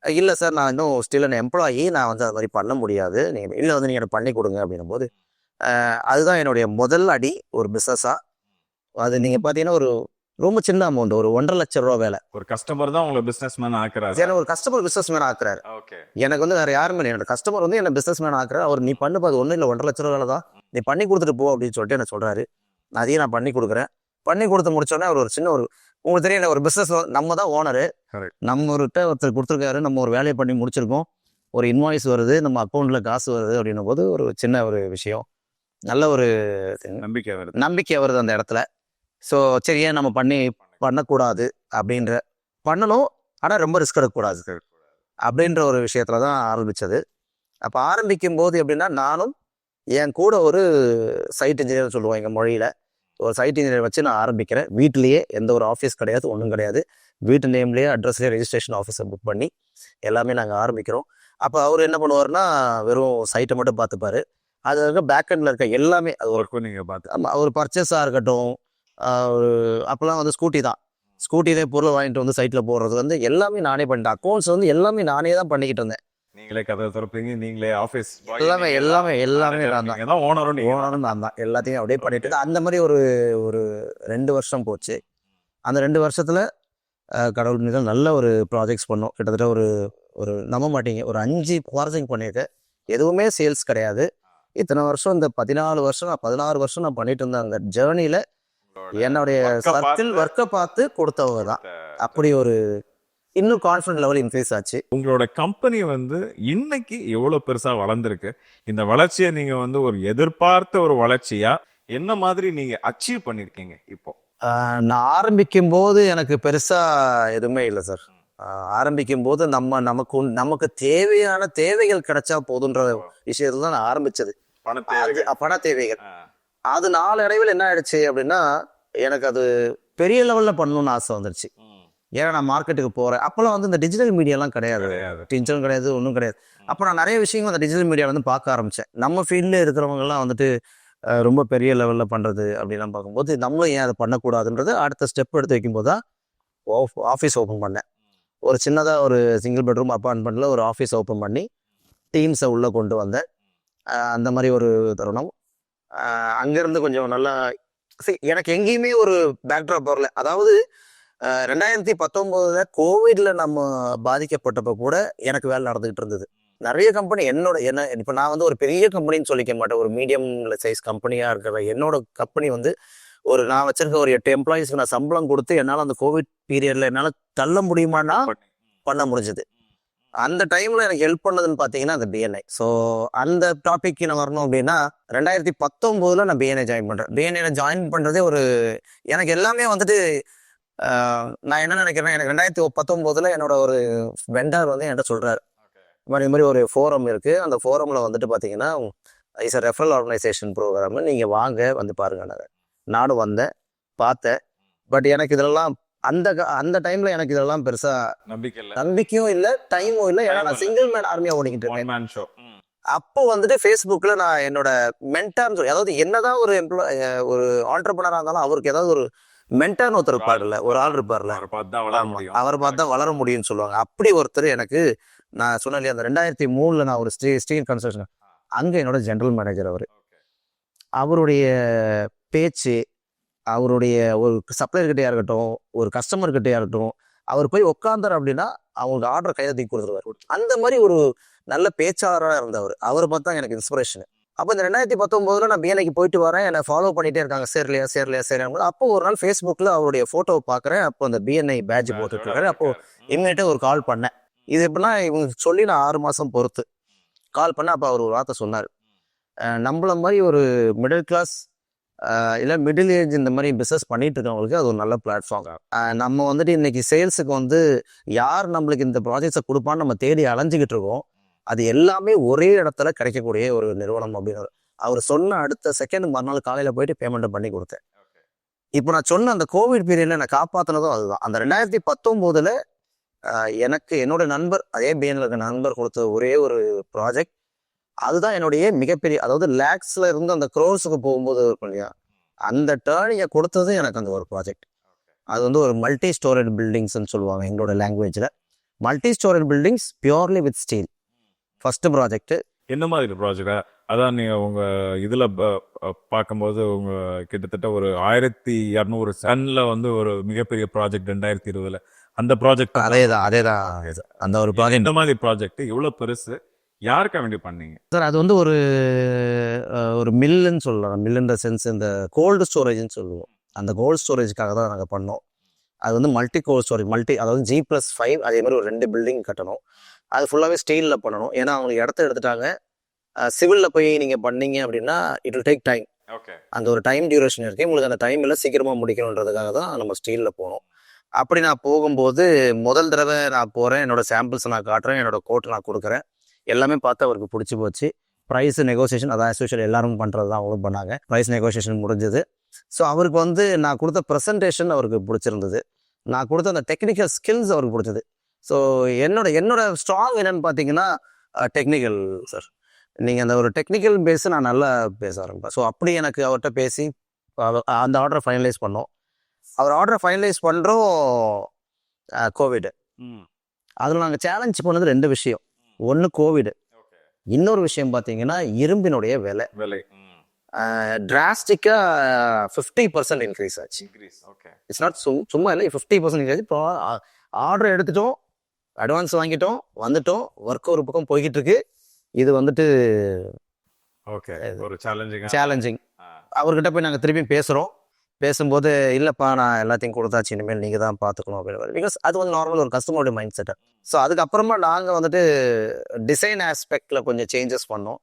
இல்லை சார் நான் இன்னும் ஸ்டில் an எம்ப்ளாயி நான் வந்து அது மாதிரி பண்ண முடியாது. நீங்கள் இல்லை வந்து நீங்கள் பண்ணி கொடுங்க அப்படின்னும் போது அதுதான் என்னுடைய முதல் அடி ஒரு பிஸ்னஸாக அது நீங்கள் பார்த்தீங்கன்னா ஒரு ரொம்ப சின்ன அமௌண்ட் ஒரு ஒன்றரை லட்சம் ரூபா வேலை. ஒரு கஸ்டமர் தான் உங்களை பிசினஸ் மேன் ஆக்குறாரு. ஏன்னா ஒரு கஸ்டமர் பிஸ்னஸ் மேன் ஆக்குறாரு எனக்கு வந்து வேற யாருமே என்னோட கஸ்டமர் வந்து என்ன பிஸ்னஸ் மேன் ஆக்குறாரு. அவர் நீ பண்ணு அது ஒன்றும் இல்லை ஒன்றரை லட்ச ரூபா வேலை தான். நீ பண்ணி கொடுத்துட்டு போ அப்படின்னு சொல்லிட்டு என்ன சொல்றாரு. அதையும் நான் பண்ணி கொடுக்குறேன். பண்ணி கொடுத்து முடிச்சோடனே அவர் ஒரு சின்ன ஒரு உங்களுக்கு தெரியும் ஒரு பிஸ்னஸ் நம்ம தான் ஓனரு Correct. நம்மகிட்ட ஒருத்தர் கொடுத்துருக்காரு. நம்ம ஒரு வேலையை பண்ணி முடிச்சிருக்கோம். ஒரு இன்வாய்ஸ் வருது நம்ம அக்கௌண்ட்ல காசு வருது அப்படின்னும் போது ஒரு சின்ன ஒரு விஷயம். நல்ல ஒரு நம்பிக்கை வருது. நம்பிக்கை வருது அந்த இடத்துல. ஸோ சரி ஏன் நம்ம பண்ணி பண்ணக்கூடாது அப்படின்ற பண்ணணும் ஆனால் ரொம்ப ரிஸ்க் எடுக்கக்கூடாது அப்படின்ற ஒரு விஷயத்துல தான் ஆரம்பிச்சது. அப்போ ஆரம்பிக்கும் போது எப்படின்னா நானும் என் கூட ஒரு சைட் இன்ஜினியர் சொல்லுவோம் எங்கள் மொழியில். ஒரு சைட் இன்ஜினியர் வச்சு நான் ஆரம்பிக்கிறேன். வீட்லேயே எந்த ஒரு ஆஃபீஸ் கிடையாது ஒன்றும் கிடையாது. வீட்டு நேம்லேயே அட்ரஸ்லேயே ரெஜிஸ்ட்ரேஷன் ஆஃபீஸை புக் பண்ணி எல்லாமே நாங்கள் ஆரம்பிக்கிறோம். அப்போ அவர் என்ன பண்ணுவார்னா வெறும் சைட்டை மட்டும் பார்த்துப்பாரு. அது இருக்க பேக் எண்டில் இருக்க எல்லாமே அது ஒரு ஒர்க்கும் நீங்க பார்த்து ஆமாம் ஒரு பர்ச்சேஸாக இருக்கட்டும் ஒரு அப்போல்லாம் வந்து ஸ்கூட்டி தான். ஸ்கூட்டிலே பொருள் வாங்கிட்டு வந்து சைட்டில் போடுறது வந்து எல்லாமே நானே பண்ணிட்டேன். அக்கௌண்ட்ஸ் வந்து எல்லாமே நானே தான் பண்ணிக்கிட்டு இருந்தேன். நீங்களே கதை திறப்பீங்க நீங்களே ஆபீஸ் எல்லாமே எல்லாமே எல்லாமே நான் தான் ஓனரும் ஓனரும் நான் தான். எல்லாத்தையும் அப்படியே பண்ணிட்டு. அந்த மாதிரி ஒரு ஒரு ரெண்டு வருஷம் போச்சு. அந்த ரெண்டு வருஷத்துல கடவுள் மீது நல்ல ஒரு ப்ராஜெக்ட்ஸ் பண்ணோம். கிட்டத்தட்ட ஒரு ஒரு நம்ப மாட்டீங்க. ஒரு அஞ்சு ப்ராஜெக்ட் பண்ணியிருக்கேன் எதுவுமே சேல்ஸ் கிடையாது. இத்தனை வருஷம் இந்த பதினாலு வருஷம் நான் பதினாறு வருஷம் நான் பண்ணிட்டு இருந்தேன் அந்த ஜேர்னியில் என்னுடைய சர்க்கிள் பார்த்து- ஒர்க்கை பார்த்து கொடுத்தவங்க தான். அப்படி ஒரு இன்னும் கான்ஃபிடன்ட் லெவல் இன்க்ரீஸ் ஆச்சு. உங்களோட கம்பெனி வந்து இன்னைக்கு எவ்வளவு பெருசா வளர்ந்துருக்கு? இந்த வளர்ச்சியை நீங்க வந்து ஒரு எதிர்பார்த்த ஒரு வளர்ச்சியா? என்ன மாதிரி நீங்க அச்சீவ் பண்ணிருக்கீங்க இப்போ? ஆஹ் நான் ஆரம்பிக்கும் போது எனக்கு பெருசா எதுவுமே இல்லை சார் ஆரம்பிக்கும் போது நம்ம நமக்கு நமக்கு தேவையான தேவைகள் கிடைச்சா போதுன்ற விஷயத்துல தான் நான் ஆரம்பிச்சது. பண தேவைகள். அது நாளடைவில் என்ன ஆயிடுச்சு அப்படின்னா எனக்கு அது பெரிய லெவல்ல பண்ணணும்னு ஆசை வந்துருச்சு. ஏன்னா நான் மார்க்கெட்டுக்கு போறேன். அப்போல்லாம் வந்து இந்த டிஜிட்டல் மீடியாலாம் கிடையாது. டென்ஷனும் கிடையாது ஒன்றும் கிடையாது. அப்போ நான் நிறைய விஷயங்கள் அந்த டிஜிட்டல் மீடியாவில் வந்து பார்க்க ஆரம்பித்தேன் நம்ம ஃபீல்டில் இருக்கிறவங்கலாம் வந்துட்டு ரொம்ப பெரிய லெவலில் பண்ணுறது அப்படிலாம் பார்க்கும்போது நம்மளும் ஏன் அதை பண்ணக்கூடாதுன்றது அடுத்த ஸ்டெப் எடுத்து வைக்கும்போது தான் ஆஃபீஸ் ஓப்பன் பண்ணேன். ஒரு சின்னதாக ஒரு சிங்கிள் பெட்ரூம் அப்பார்ட்மெண்ட்டில் ஒரு ஆஃபீஸ் ஓப்பன் பண்ணி டீம்ஸை உள்ளே கொண்டு வந்தேன். அந்த மாதிரி ஒரு தருணம். அங்கேருந்து கொஞ்சம் நல்லா see, எனக்கு எங்கேயுமே ஒரு பேக்ட்ராப் வரல. அதாவது ரெண்டாயிரத்தி பத்தொம்போதுல கோவிட்ல நம்ம பாதிக்கப்பட்டப்ப கூட எனக்கு வேலை நடந்துகிட்டு இருந்தது. நிறைய கம்பெனி என்னோட என்ன இப்போ நான் வந்து ஒரு பெரிய கம்பெனின்னு சொல்லிக்க மாட்டேன். ஒரு மீடியம் சைஸ் கம்பெனியாக இருக்கிற என்னோட கம்பெனி வந்து ஒரு நான் வச்சிருக்க ஒரு எட்டு எம்ப்ளாயிஸ்க்கு நான் சம்பளம் கொடுத்து என்னால் அந்த கோவிட் பீரியட்ல என்னால் தள்ள முடியுமான்னா பண்ண முடிஞ்சது. அந்த டைம்ல எனக்கு ஹெல்ப் பண்ணதுன்னு பார்த்தீங்கன்னா அந்த பிஎன்ஐ ஸோ அந்த டாபிக் நான் வரணும் அப்படின்னா ரெண்டாயிரத்தி பத்தொம்போதுல நான் பிஎன்ஐ ஜாயின் பண்றேன். பிஎன்ஐல ஜாயின் பண்றதே ஒரு எனக்கு எல்லாமே வந்துட்டு நான் என்ன நினைக்கிறேன் எனக்கு ரெண்டாயிரத்தி பத்தொம்போதுல என்னோட ஒரு வெண்டார் வந்து என்கிட்ட சொல்றாரு. இந்த மாதிரி ஒரு ஃபோரம் இருக்கு. அந்த ஃபோரம்ல வந்துட்டு பார்த்தீங்கன்னா is a referral organisation programme நீங்க வாங்க வந்து பாருங்க நானும் வந்தேன் பார்த்தேன். பட் எனக்கு இதெல்லாம் அந்த அந்த டைம்ல எனக்கு இதெல்லாம் பெருசா நம்பிக்கை இல்ல. நம்பிக்கையும் இல்ல டைமும் இல்ல. ஏன்னா நான். சிங்கிள் மேன் ஆர்மியா ஓடிக்கிட்டு இருக்கேன். அப்போ வந்துட்டு ஃபேஸ்புக்ல நான் என்னோட மென்டார்னு சொல்லி அதாவது என்னதான் ஒரு எம்ப்ளாய் ஒரு ஆண்டர்பனரா இருந்தாலும் அவருக்கு ஏதாவது ஒரு மென்டார்னு ஒருத்தர் இருப்பார்ல ஒரு ஆள் இருப்பார்ல அவரை பார்த்து தான் வளர ஆமா. முடியும். அவரை பார்த்தா வளர முடியும்னு சொல்லுவாங்க. அப்படி ஒருத்தர் எனக்கு நான் சொன்னேன் இல்லையா அந்த ரெண்டாயிரத்தி மூணுல நான் ஒரு ஸ்டீ ஸ்டீல் கன்ஸ்ட்ரக்ஷன் அங்க என்னோட ஜெனரல் மேனேஜர் அவர். அவருடைய பேச்சு அவருடைய ஒரு சப்ளையர் கிட்டயா இருக்கட்டும் ஒரு கஸ்டமர் கிட்டயா இருக்கட்டும் அவர் போய் உட்காந்தார் அப்படின்னா அவங்களுக்கு ஆர்டர் கையில தூக்கி கொடுத்துருவாரு. அந்த மாதிரி ஒரு நல்ல பேச்சாளராக இருந்தவர். அவரை பார்த்தா எனக்கு இன்ஸ்பிரேஷன் அப்போ இந்த ரெண்டாயிரத்தி பத்தொம்போதுல நான் பிஎன்ஐக்கு போயிட்டு வரேன். என்னை ஃபாலோ பண்ணிட்டே இருக்காங்க. சேரலையா சேரலையா சேரலையா அப்போ ஒரு நாள் ஃபேஸ்புக்கில் அவருடைய ஃபோட்டோவை பார்க்குறேன். அப்போ அந்த பிஎன்ஐ பேட்ச் போட்டுட்டு இருக்காரு. அப்போ இவங்ககிட்ட ஒரு கால் பண்ணேன். இது எப்படின்னா இவங்க சொல்லி நான் ஆறு மாதம் பொறுத்து. கால் பண்ண அப்போ அவர் ஒரு வார்த்தை சொன்னார். நம்மள மாதிரி ஒரு மிடில் கிளாஸ் இல்லை மிடில் ஏஜ் இந்த மாதிரி பிஸ்னஸ் பண்ணிட்டு இருக்கவங்களுக்கு அது ஒரு நல்ல பிளாட்ஃபார்ம் நம்ம வந்துட்டு இன்னைக்கு சேல்ஸுக்கு வந்து யார் நம்மளுக்கு இந்த ப்ராஜெக்ட்ஸை கொடுப்பான்னு நம்ம தேடி அலைஞ்சிக்கிட்டு இருக்கோம். அது எல்லாமே ஒரே இடத்துல கிடைக்கக்கூடிய ஒரு நிறுவனம் அப்படின்னு அவர் சொன்ன அடுத்த செகண்ட் மறுநாள் காலையில் போயிட்டு பேமெண்ட்டை பண்ணி கொடுத்தேன். இப்போ நான் சொன்ன அந்த கோவிட் பீரியடில் நான் காப்பாற்றினதும் அதுதான். அந்த ரெண்டாயிரத்தி பத்தொம்போதில் எனக்கு என்னோட நண்பர் அதே பிஎன்ல இருக்க நண்பர் கொடுத்த ஒரே ஒரு ப்ராஜெக்ட் அதுதான் என்னுடைய மிகப்பெரிய அதாவது லேக்ஸ்ல இருந்து அந்த க்ரோர்ஸுக்கு போகும்போது இருக்கும் இல்லையா அந்த டேர்னிங்கை கொடுத்தது எனக்கு அந்த ஒரு ப்ராஜெக்ட் அது வந்து ஒரு மல்டி ஸ்டோரேஜ் பில்டிங்ஸ்னு சொல்லுவாங்க எங்களோட லாங்குவேஜில் multi storage buildings purely with steel first project என்ன மாதிரி ப்ராஜெக்ட் அதான் நீங்க உங்க இதுல பார்க்கும்போது உங்க கிட்டத்தட்ட ஒரு ஆயிரத்தி இரநூறு சன்ல வந்து ஒரு மிகப்பெரிய ப்ராஜெக்ட் ரெண்டாயிரத்தி இருபதுல. அந்த ப்ராஜெக்ட் அதே தான் அதே தான் அந்த ஒரு ப்ராஜெக்ட் இந்த மாதிரி ப்ராஜெக்ட் இவ்வளவு பெருசு. யாருக்கா வேண்டி பண்ணீங்க? சார் அது வந்து ஒரு ஒரு மில்லுன்னு சொல்லலாம். மில்லுன்ற சென்ஸ் இந்த கோல்டு ஸ்டோரேஜ்னு சொல்லுவோம். அந்த கோல்டு ஸ்டோரேஜ்க்காக தான் நாங்கள் பண்ணோம். அது வந்து மல்டி கோல்டு ஸ்டோரேஜ் மல்டி அதாவது ஜி ப்ளஸ் ஃபைவ் அதே மாதிரி ஒரு ரெண்டு பில்டிங் கட்டணும். அது ஃபுல்லாகவே ஸ்டீலில் பண்ணணும். ஏன்னா அவங்க இடத்த எடுத்துட்டாங்க. சிவிலில் போய் நீங்கள் பண்ணீங்க அப்படின்னா it will take time okay. அந்த ஒரு டைம் டியூரேஷன் இருக்கு. உங்களுக்கு அந்த டைம் எல்லாம் சீக்கிரமாக முடிக்கணுன்றதுக்காக தான் நம்ம ஸ்டீலில் போனோம். அப்படி நான் போகும்போது முதல் தடவை நான் போகிறேன் என்னோட சாம்பிள்ஸ் நான் காட்டுறேன். என்னோட கோட் நான் கொடுக்குறேன். எல்லாமே பார்த்து அவருக்கு பிடிச்சி போச்சு. ப்ரைஸ் நெகோசியேஷன் அதான் அசோசியல் எல்லாரும் பண்ணுறது தான் அவங்களும் பண்ணாங்க. ப்ரைஸ் நெகோசியேஷன் முடிஞ்சது. ஸோ அவருக்கு வந்து நான் கொடுத்த ப்ரெசன்டேஷன் அவருக்கு பிடிச்சிருந்தது. நான் கொடுத்த அந்த டெக்னிக்கல் ஸ்கில்ஸ் அவருக்கு பிடிச்சது. ஸோ என்னோட என்னோட ஸ்ட்ராங் என்னன்னு பார்த்தீங்கன்னா டெக்னிக்கல் சார் நீங்கள் அந்த ஒரு டெக்னிக்கல் பேஸ் நான் நல்லா பேச ஆரம்பிப்பேன். ஸோ அப்படி எனக்கு அவர்கிட்ட பேசி அந்த ஆர்டரை ஃபைனலைஸ் பண்ணோம். அவர் ஆர்டரை ஃபைனலைஸ் பண்ணுறோம் கோவிடு அதில் நாங்கள் சேலஞ்ச் பண்ணது ரெண்டு விஷயம். ஒன்று கோவிடு இன்னொரு விஷயம் பார்த்தீங்கன்னா இரும்பினுடைய விலை. விலை. டிராஸ்டிக்காக ஃபிஃப்டி பர்சன்ட் இன்க்ரீஸ் ஆச்சு. இட்ஸ் நாட் சும் சும்மா இல்லை ஃபிஃப்டி பர்சன்ட் இன்க்ரீஸ் இப்போ ஆர்டர் எடுத்துட்டோம் அட்வான்ஸ் வாங்கிட்டோம் வந்துட்டோம் ஒர்க் ஒரு பக்கம் போய்கிட்டு இருக்கு இது வந்துட்டு ஓகே ஒரு சேலஞ்சிங் சேலஞ்சிங் அவர்கிட்ட போய் நாங்கள் திருப்பி பேசுகிறோம் பேசும்போது இல்லைப்பா நான் எல்லாத்தையும் கொடுத்தாச்சு இனிமேல் நீங்கள் தான் பார்த்துக்கணும் அப்படின்னு பிகாஸ் அது வந்து நார்மல் ஒரு கஸ்டமருடைய மைண்ட் செட்டு ஸோ அதுக்கப்புறமா நாங்கள் வந்துட்டு டிசைன் ஆஸ்பெக்டில் கொஞ்சம் சேஞ்சஸ் பண்ணோம்.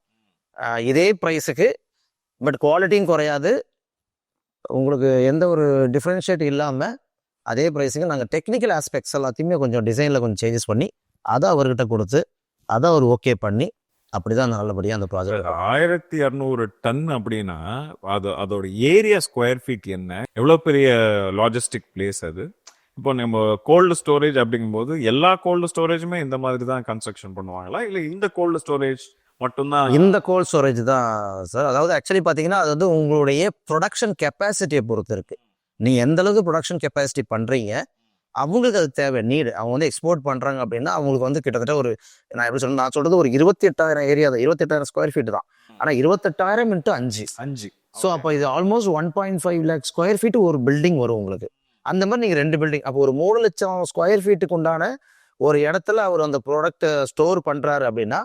இதே ப்ரைஸுக்கு பட் குவாலிட்டியும் குறையாது. உங்களுக்கு எந்த ஒரு டிஃப்ரென்ஷியேட் இல்லாமல் அதே ப்ரைஸுக்கு நாங்கள் டெக்னிக்கல் ஆஸ்பெக்ட்ஸ் எல்லாத்தையுமே கொஞ்சம் டிசைனில் கொஞ்சம் சேஞ்சஸ் பண்ணி அதை அவர்கிட்ட கொடுத்து அதை அவர் ஓகே பண்ணி அப்படி தான் நல்லபடியாக அந்த ப்ராஜெக்ட் ஆயிரத்தி இரநூறு டன் அப்படின்னா அது அதோட ஏரியா ஸ்கொயர் ஃபீட் என்ன எவ்வளவு பெரிய லாஜிஸ்டிக் பிளேஸ் அது? இப்போ நம்ம கோல்டு ஸ்டோரேஜ் அப்படிங்கும்போது எல்லா கோல்டு ஸ்டோரேஜுமே இந்த மாதிரி தான் கன்ஸ்ட்ரக்ஷன் பண்ணுவாங்களா? இல்ல இந்த கோல்டு ஸ்டோரேஜ் மட்டும்தான்? இந்த கோல்ட் ஸ்டோரேஜ் தான் சார் அதாவது ஆக்சுவலி பார்த்தீங்கன்னா அது வந்து உங்களுடைய ப்ரொடக்ஷன் கெப்பாசிட்டியை பொறுத்து இருக்கு. நீங்கள் எந்த அளவுக்கு ப்ரொடக்ஷன் கெப்பாசிட்டி பண்ணுறீங்க அவங்களுக்கு அது தேவை நீடு அவங்க வந்து எக்ஸ்போர்ட் பண்ணுறாங்க அப்படின்னா அவங்களுக்கு வந்து கிட்டத்தட்ட ஒரு நான் எப்படி சொல்றது நான் சொல்றது ஒரு இருபத்தி எட்டாயிரம் ஏரியா தான். இருபத்தெட்டாயிரம் ஸ்கொயர் ஃபீட் தான். ஆனால் இருபத்தெட்டாயிரம் இன்ட்டு அஞ்சு. அஞ்சு. ஸோ அப்போ இது almost one point five lakh square feet ஒரு பில்டிங் வரும் உங்களுக்கு. அந்த மாதிரி நீங்கள் ரெண்டு பில்டிங் அப்போ ஒரு மூணு லட்சம் ஸ்கொயர் ஃபீட்டுக்கு உண்டான ஒரு இடத்துல அவர் அந்த ப்ராடக்ட்டை ஸ்டோர் பண்ணுறாரு அப்படின்னா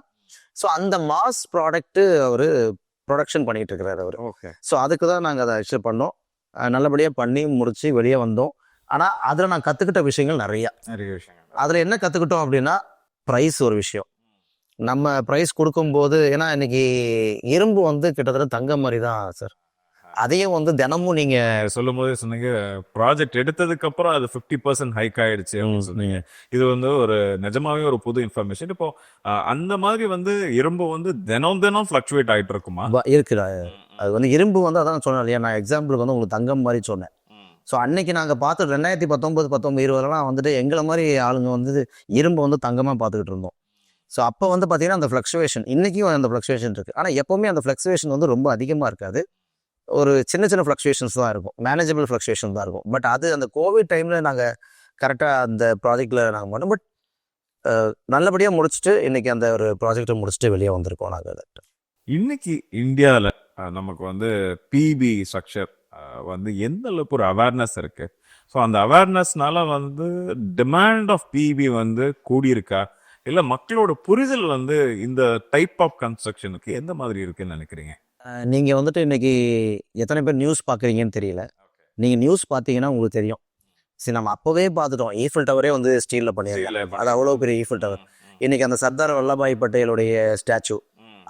ஸோ அந்த மாஸ் ப்ராடக்ட்டு அவர் ப்ரொடக்ஷன் பண்ணிட்டு இருக்கிறாரு அவர். ஓகே ஸோ அதுக்கு தான் நாங்கள் அதை ஆக்சுவலி பண்ணோம். நல்லபடியாக பண்ணி முடிச்சு வெளியே வந்தோம். ஆனால் அதில் நான் கற்றுக்கிட்ட விஷயங்கள் நிறையா. நிறைய விஷயங்கள். அதில் என்ன கற்றுக்கிட்டோம் அப்படின்னா ப்ரைஸ் ஒரு விஷயம். நம்ம ப்ரைஸ் கொடுக்கும்போது ஏன்னா இன்னைக்கு இரும்பு வந்து கிட்டத்தட்ட தங்கம் மாதிரி தான் சார் அதையும் வந்து தினமும் நீங்கள் சொல்லும் போதே சொன்னீங்க ப்ராஜெக்ட் எடுத்ததுக்கு அப்புறம் அது ஃபிஃப்டி பர்சன்ட் ஹைக் ஆயிடுச்சு அப்படின்னு சொன்னீங்க. இது வந்து ஒரு நிஜமாவே ஒரு புது இன்ஃபர்மேஷன் இப்போ அந்த மாதிரி வந்து இரும்பு வந்து தினம் தினம் ஃபிளக்சுவேட் ஆயிட்டு இருக்குமா? இருக்குடா. அது வந்து இரும்பு வந்து அதான் சொன்னேன் இல்லையா? நான் எக்ஸாம்பிளுக்கு வந்து உங்களுக்கு தங்கம் மாதிரி சொன்னேன். ஸோ அன்னைக்கு நாங்கள் பார்த்து ரெண்டாயிரத்தி பத்தொம்பது பத்தொம்பது இருபதுலாம் வந்துட்டு எங்களை மாதிரி ஆளுங்க வந்து இரும்பு வந்து தங்கமாக பார்த்துக்கிட்டு இருந்தோம். ஸோ அப்போ வந்து பார்த்தீங்கன்னா அந்த ஃப்ளக்சுவேஷன் இன்றைக்கும் அந்த ஃப்ளக்சுவேஷன் இருக்குது ஆனால் எப்போவுமே அந்த ஃப்ளக்சுவேஷன் வந்து ரொம்ப அதிகமாக இருக்காது. ஒரு சின்ன சின்ன ஃப்ளக்சுவேஷன்ஸ் தான் இருக்கும். மேனேஜபிள் ஃப்ளக்சுவேஷன் தான் இருக்கும். பட் அது அந்த கோவிட் டைமில் நாங்கள் கரெக்டாக அந்த ப்ராஜெக்டில் நாங்கள் பண்ணோம். பட் நல்லபடியாக முடிச்சுட்டு இன்றைக்கி அந்த ஒரு ப்ராஜெக்டை முடிச்சுட்டு வெளியே வந்திருக்கோம் நாங்கள் இன்னைக்கு இந்தியாவில் நமக்கு வந்து பிபி ஸ்ட்ரக்சர் வந்து எந்த அளவுக்கு ஒரு அவேர்னஸ் இருக்கு? ஸோ அந்த அவேர்னஸ்னால வந்து டிமாண்ட் ஆஃப் பிபி வந்து கூடியிருக்கா? இல்லை மக்களோட புரிதல் வந்து இந்த டைப் ஆஃப் கன்ஸ்ட்ரக்ஷனுக்கு எந்த மாதிரி இருக்குன்னு நினைக்கிறீங்க? நீங்கள் வந்துட்டு இன்னைக்கு எத்தனை பேர் நியூஸ் பார்க்குறீங்கன்னு தெரியல. நீங்கள் நியூஸ் பார்த்தீங்கன்னா உங்களுக்கு தெரியும். சரி நம்ம அப்போவே பார்த்துட்டோம். ஈஃபில் டவரே வந்து ஸ்டீலில் பண்ணியிருக்கோம் அது அவ்வளோ பெரிய ஈஃபில் டவர் இன்னைக்கு அந்த சர்தார் வல்லபாய் பட்டேலுடைய ஸ்டாச்சு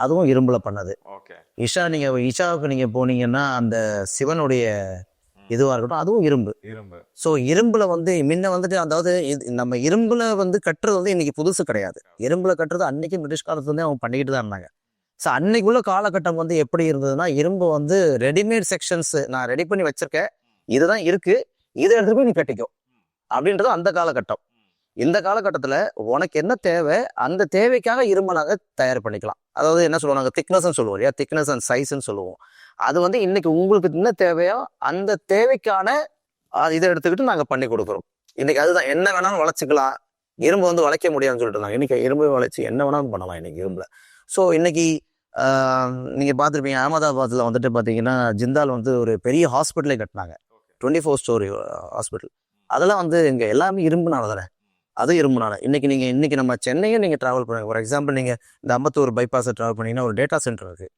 அதுவும் இரும்புல பண்ணது. இஷா நீங்கள் இஷாவுக்கு நீங்கள் போனீங்கன்னா அந்த சிவனுடைய இதுவாக இருக்கட்டும் அதுவும் இரும்பு. இரும்பு. ஸோ இரும்புல வந்து முன்ன வந்துட்டு அதாவது நம்ம இரும்புல வந்து கட்டுறது வந்து இன்னைக்கு புதுசு கிடையாது. இரும்புல கட்டுறது அன்னைக்கு பிரிட்டிஷ் காலத்துலேருந்தே அவங்க பண்ணிக்கிட்டு தான் இருந்தாங்க. ஸோ அன்னைக்குள்ள காலகட்டம் வந்து எப்படி இருந்ததுன்னா இரும்பு வந்து ரெடிமேட் செக்ஷன்ஸ் நான் ரெடி பண்ணி வச்சிருக்கேன். இதுதான் இருக்கு. இதை எடுத்து போய் நீ கட்டிக்கோ. அப்படின்றது அந்த காலகட்டம். இந்த காலகட்டத்தில் உனக்கு என்ன தேவை அந்த தேவைக்காக இரும்பை நாங்கள் தயார் பண்ணிக்கலாம். அதாவது என்ன சொல்லுவாங்க? திக்னஸ்ன்னு சொல்லுவோம் இல்லையா? திக்னஸ் அண்ட் சைஸ்ன்னு சொல்லுவோம். அது வந்து இன்னைக்கு உங்களுக்கு என்ன தேவையோ அந்த தேவைக்கான இதை எடுத்துக்கிட்டு நாங்கள் பண்ணி கொடுக்குறோம். இன்னைக்கு அதுதான். என்ன வேணாலும் வளைச்சிக்கலாம் இரும்பு வந்து வளைக்க முடியாதுன்னு சொல்லிட்டு இருந்தாங்க இன்னைக்கு இரும்பு வளைச்சு என்ன வேணாலும் பண்ணலாம் இன்னைக்கு இரும்புல. ஸோ இன்னைக்கு ஆஹ், நீங்க பார்த்துருப்பீங்க அகமதாபாத்ல வந்துட்டு பார்த்தீங்கன்னா ஜிந்தால் வந்து ஒரு பெரிய ஹாஸ்பிட்டலே கட்டினாங்க. டுவெண்ட்டி ஃபோர் ஸ்டோரி ஹாஸ்பிட்டல் அதெல்லாம் வந்து இங்கே எல்லாமே இரும்புனால தானே? அது இரும்புனால. இன்னைக்கு நீங்க இன்னைக்கு நம்ம சென்னையும் நீங்க டிராவல் பண்ணுங்க ஃபார் எக்ஸாம்பிள் நீங்க இந்த அம்பத்தூர் பைபாஸை டிராவல் பண்ணீங்கன்னா ஒரு டேட்டா சென்டர் இருக்கு.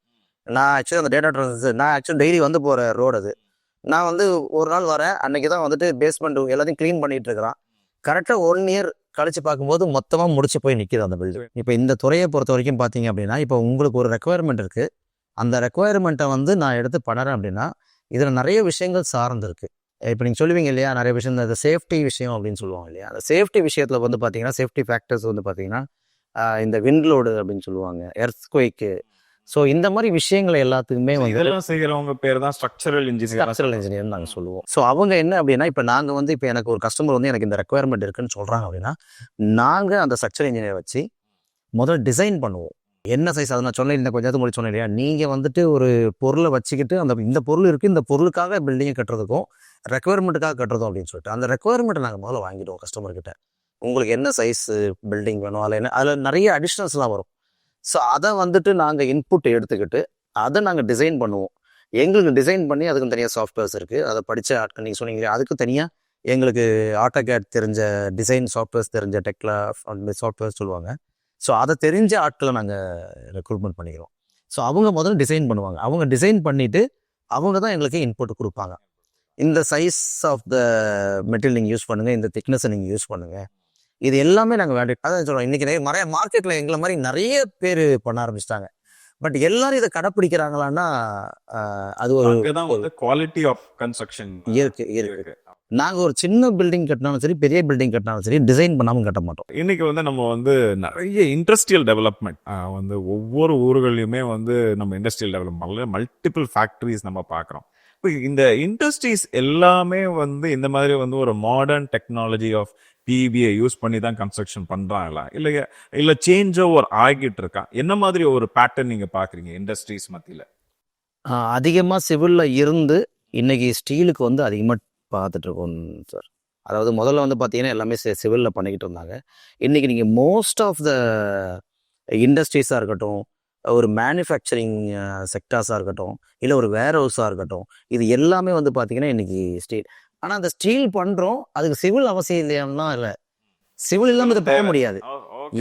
நான் ஆக்சுவலி அந்த டேட்டா ட்ரான்ஸ் நான் ஆக்சுவலி டெய்லி வந்து போகிற ரோடு அது. நான் வந்து ஒரு நாள் வரேன் அன்னைக்கு தான் வந்துட்டு பேஸ்மெண்ட் எல்லாத்தையும் க்ளீன் பண்ணிட்டு இருக்கிறான். கரெக்டாக ஒன் இயர் கழிச்சு பார்க்கும்போது மொத்தமாக முடிச்சு போய் நிற்கிது அந்த பில்டிங் இப்போ இந்த துறையை பொறுத்த வரைக்கும் பார்த்தீங்க அப்படின்னா இப்போ உங்களுக்கு ஒரு ரெக்குவயர்மெண்ட் இருக்குது அந்த ரெக்குவயர்மெண்ட்டை வந்து நான் எடுத்து பண்ணுறேன் அப்படின்னா இதில் நிறைய விஷயங்கள் சார்ந்திருக்கு இப்போ நீங்கள் சொல்லுவீங்க இல்லையா நிறைய விஷயம் இந்த சேஃப்டி விஷயம் அப்படின்னு சொல்லுவாங்க இல்லையா. அந்த சேஃப்டி விஷயத்தில் வந்து பார்த்தீங்கன்னா சேஃப்டி ஃபேக்டர்ஸ் வந்து பார்த்தீங்கன்னா இந்த விண்ட்லோடு அப்படின்னு சொல்லுவாங்க எர்த்குவைக்கு ஸோ இந்த மாதிரி விஷயங்களை எல்லாத்துக்குமே வந்து இதெல்லாம் செய்யறவங்க பேர் தான் ஸ்ட்ரக்சரல் இன்ஜினியர் ஸ்ட்ரக்சரல் இன்ஜினியர் நாங்கள் சொல்லுவோம். ஸோ அவங்க என்ன அப்படின்னா இப்போ நாங்கள் வந்து இப்போ எனக்கு ஒரு கஸ்டமர் வந்து எனக்கு இந்த ரெக்குவயர்மெண்ட் இருக்குன்னு சொல்கிறாங்க அப்படின்னா நாங்கள் அந்த ஸ்ட்ரக்சர் இன்ஜினியர் வச்சு முதல்ல டிசைன் பண்ணுவோம். என்ன சைஸ் அதை நான் சொன்னேன் இந்த கொஞ்சம் நேரத்துக்கு சொன்னேன் இல்லையா? நீங்கள் வந்துட்டு ஒரு பொருளை வச்சுக்கிட்டு அந்த இந்த பொருள் இருக்குது இந்த பொருளுக்காக பில்டிங்கை கட்டுறதுக்கும் ரெக்குவயர்மெண்ட்டுக்காக கட்டுறதும் அப்படின்னு சொல்லிட்டு அந்த ரெக்குவயர்மெண்ட்டை நாங்கள் முதல்ல வாங்கிடுவோம் கஸ்டமர்கிட்ட உங்களுக்கு என்ன சைஸ் பில்டிங் வேணும்? அதில் என்ன அதில் நிறைய அடிஷ்னல்ஸ்லாம் வரும். ஸோ அதை வந்துட்டு நாங்கள் இன்புட் எடுத்துக்கிட்டு அதை நாங்கள் டிசைன் பண்ணுவோம். எங்களுக்கு டிசைன் பண்ணி அதுக்கும் தனியாக சாஃப்ட்வேர்ஸ் இருக்குது அதை படித்த ஆட்கள் நீங்கள் சொன்னீங்களே அதுக்கு தனியாக எங்களுக்கு ஆட்டோகேட் தெரிஞ்ச டிசைன் சாஃப்ட்வேர்ஸ் தெரிஞ்ச டெக்லா சாஃப்ட்வேர்ஸ் சொல்லுவாங்க. ஸோ அதை தெரிஞ்ச ஆட்களை நாங்கள் ரெக்ரூட்மெண்ட் பண்ணிக்கிறோம். ஸோ அவங்க முதல்ல டிசைன் பண்ணுவாங்க. அவங்க டிசைன் பண்ணிவிட்டு அவங்க தான் எங்களுக்கு இன்புட் கொடுப்பாங்க. இந்த சைஸ் ஆஃப் த மெட்டீரியல் நீங்கள் யூஸ் பண்ணுங்கள் இந்த திக்னஸை நீங்கள் யூஸ் பண்ணுங்கள் இது எல்லாமே நாங்கள் வேண்டி அதான் சொல்கிறோம் இன்றைக்கி நிறைய மார்க்கெட்டில் எங்களை மாதிரி நிறைய பேர் பண்ண ஆரம்பிச்சிட்டாங்க. பட் எல்லாரும் இதை கடைப்பிடிக்கிறாங்களான்னா அது ஒரு குவாலிட்டி ஆஃப் கன்ஸ்ட்ரக்ஷன் இருக்கு. இருக்கு. நாங்கள் ஒரு சின்ன பில்டிங் கட்டினாலும் சரி பெரிய பில்டிங் கட்டினாலும் சரி டிசைன் பண்ணாமல் கட்ட மாட்டோம். இன்னைக்கு வந்து நம்ம வந்து நிறைய இண்டஸ்ட்ரியல் டெவலப்மெண்ட் வந்து ஒவ்வொரு ஊர்களையுமே வந்து நம்ம இண்டஸ்ட்ரியல் டெவலப்மெண்ட்ல மல்டிபிள் ஃபேக்டரிஸ் நம்ம பார்க்குறோம் இப்போ இந்த இண்டஸ்ட்ரீஸ் எல்லாமே வந்து இந்த மாதிரி வந்து ஒரு modern technology of PBI use பண்ணி தான் கன்ஸ்ட்ரக்ஷன் பண்றாங்களா? இல்ல இல்ல சேஞ்ச் ஓவர் ஆகிட்டு இருக்கா? என்ன மாதிரி ஒரு பேட்டர்ன் நீங்க பாக்குறீங்க இண்டஸ்ட்ரீஸ் மத்தியில? அதிகமாக சிவிலில் இருந்து இன்னைக்கு ஸ்டீலுக்கு வந்து அதிகமாக பார்த்துட்டு இருக்கோம் சார். அதாவது முதல்ல வந்து பார்த்தீங்கன்னா எல்லாமே சிவிலில் பண்ணிக்கிட்டு இருந்தாங்க. இன்னைக்கு நீங்கள் மோஸ்ட் ஆஃப் த இண்டஸ்ட்ரீஸாக இருக்கட்டும் ஒரு மேனுஃபேக்சரிங் செக்டார்ஸாக இருக்கட்டும் இல்லை ஒரு வேர் ஹவுஸாக இருக்கட்டும் இது எல்லாமே வந்து பார்த்தீங்கன்னா இன்னைக்கு ஸ்டீல் ஆனால் அந்த ஸ்டீல் பண்ணுறோம் அதுக்கு சிவில் அவசியம் இல்லையான்னா இல்லை. சிவில் இல்லாமல் இது பண்ண முடியாது.